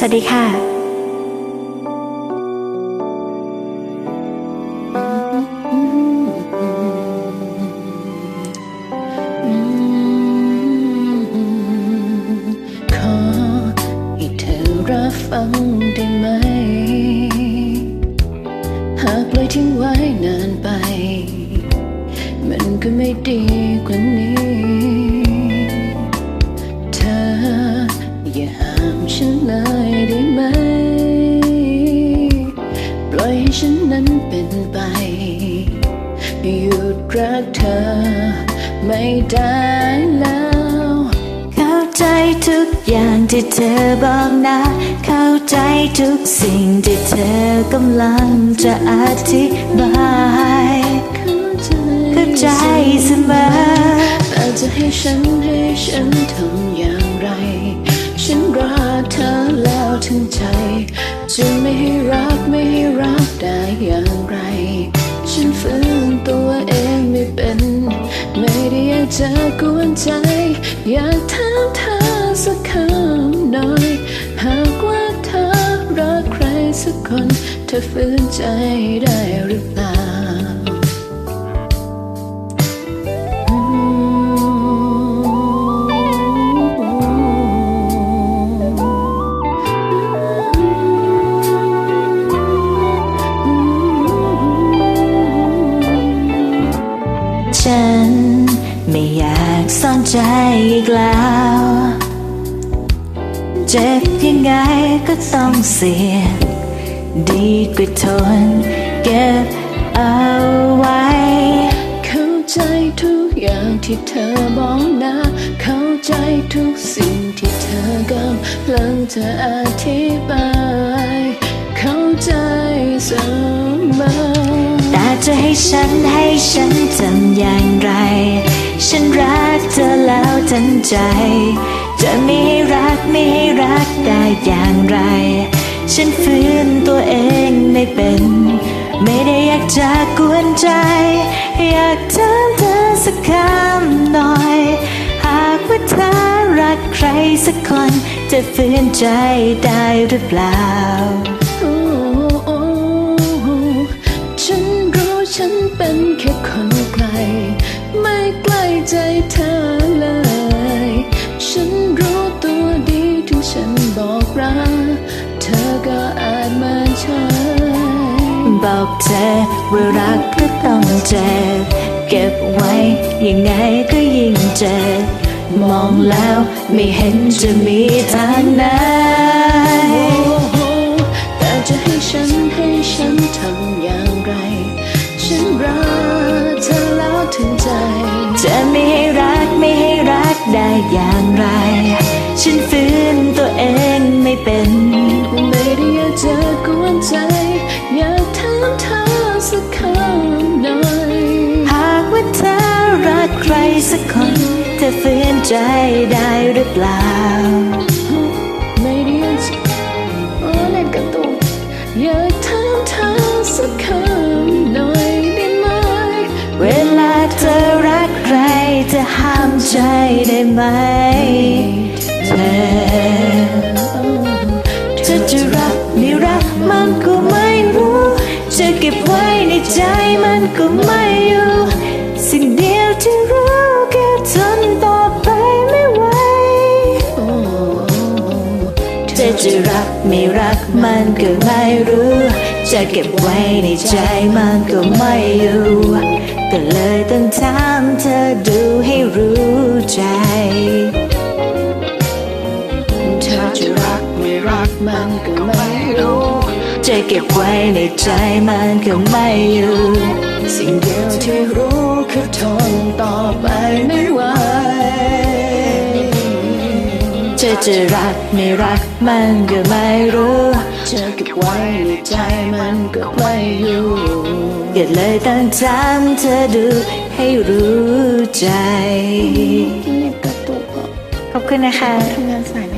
สวัสดีค่ะ ขอให้เธอรับฟังได้ไหม หากปล่อยทิ้งไว้นานไป มันก็ไม่ดีกว่านี้ ไปหยุดรักเธอ ไม่ได้แล้ว เข้าใจทุกอย่างที่เธอบอกนะ เข้าใจทุกสิ่งที่เธอกำลังจะอธิบายเข้าใจเสมอแต่จะให้ฉันให้ฉันทำอย่างไร ฉันรักเธอแล้วถึงใจ จะไม่ให้รักไม่ให้ สักคำหน่อย หากว่าเธอรักใครสักคน เธอฝืนใจได้หรือเปล่าฉันไม่อยากซ่อนใจอีกแล้ว เจ็บยังไงก็ต้องเสีย ดีกว่าทนเก็บเอาไว้ เข้าใจทุกอย่างที่เธอบอกนะเข้าใจทุกสิ่งที่เธอกำลังจะอธิบาย เข้าใจเสมอแต่จะให้ฉันให้ฉันทำอย่างไร ฉันรักเธอแล้วทั้งใจ จะไม่ให้รักไม่ให้รักได้อย่างไร ฉันฝืนตัวเองไม่เป็น ไม่ได้อยากจะกวนใจ อยากถามเธอสักคำหน่อย หากว่าเธอรักใครสักคน จะฝืนใจได้หรือเปล่าโอ้ฉันรู้ฉันเป็นแค่คนไกล ไม่ใกล้ใจเธอเลย ฉันรู้ตัวดีถึงฉันบอกรักเธอก็อาจไมาใช่บอกเธอว่ารักก็ต้องเจ็บเก็บไว้ยังไงก็ยิ่งเจ็บมองแล้วไม่เห็นจะมีทางไหนแต่จะให้ฉันให้ฉันทำอย่างไร ฉันรักเธอแล้วถึงใจจะไม่ อย่างไร ฉันฝืนตัวเองไม่เป็น ไม่ได้อยากจะกวนใจ อยากถามเธอสักคำหน่อย หากว่าเธอรักใครสักคนจะฝืนใจได้หรือเปล่า ห้ามใจได้ไหมเธอเธอจะรักไม่รักมันก็ไม่รู้จะเก็บไว้ในใจมันก็ไม่อยู่สิ่งเดียวที่รู้แค่ทนต่อไปไม่ไหวเธอจะรักไม่รักมันก็ไม่รู้จะเก็บไว้ในใจมันก็ไม่อยู่ก็เลยต้องถามเธอดูให้รู้ใจเธอจะรักไม่รักมันก็ไม่รู้จะเก็บไว้ในใจมันก็ไม่อยู่ สิ่งเดียวที่รู้คือทนต่อไปไม่ไหว เธอจะรักไม่รักมันก็ไม่รู้เธอเก็บไว้ในใจมันก็ไม่อยู่ก็เลยต้งถามเธอดูให้รู้ใจขอบคุณนะคะทำงานสายไม่ทัน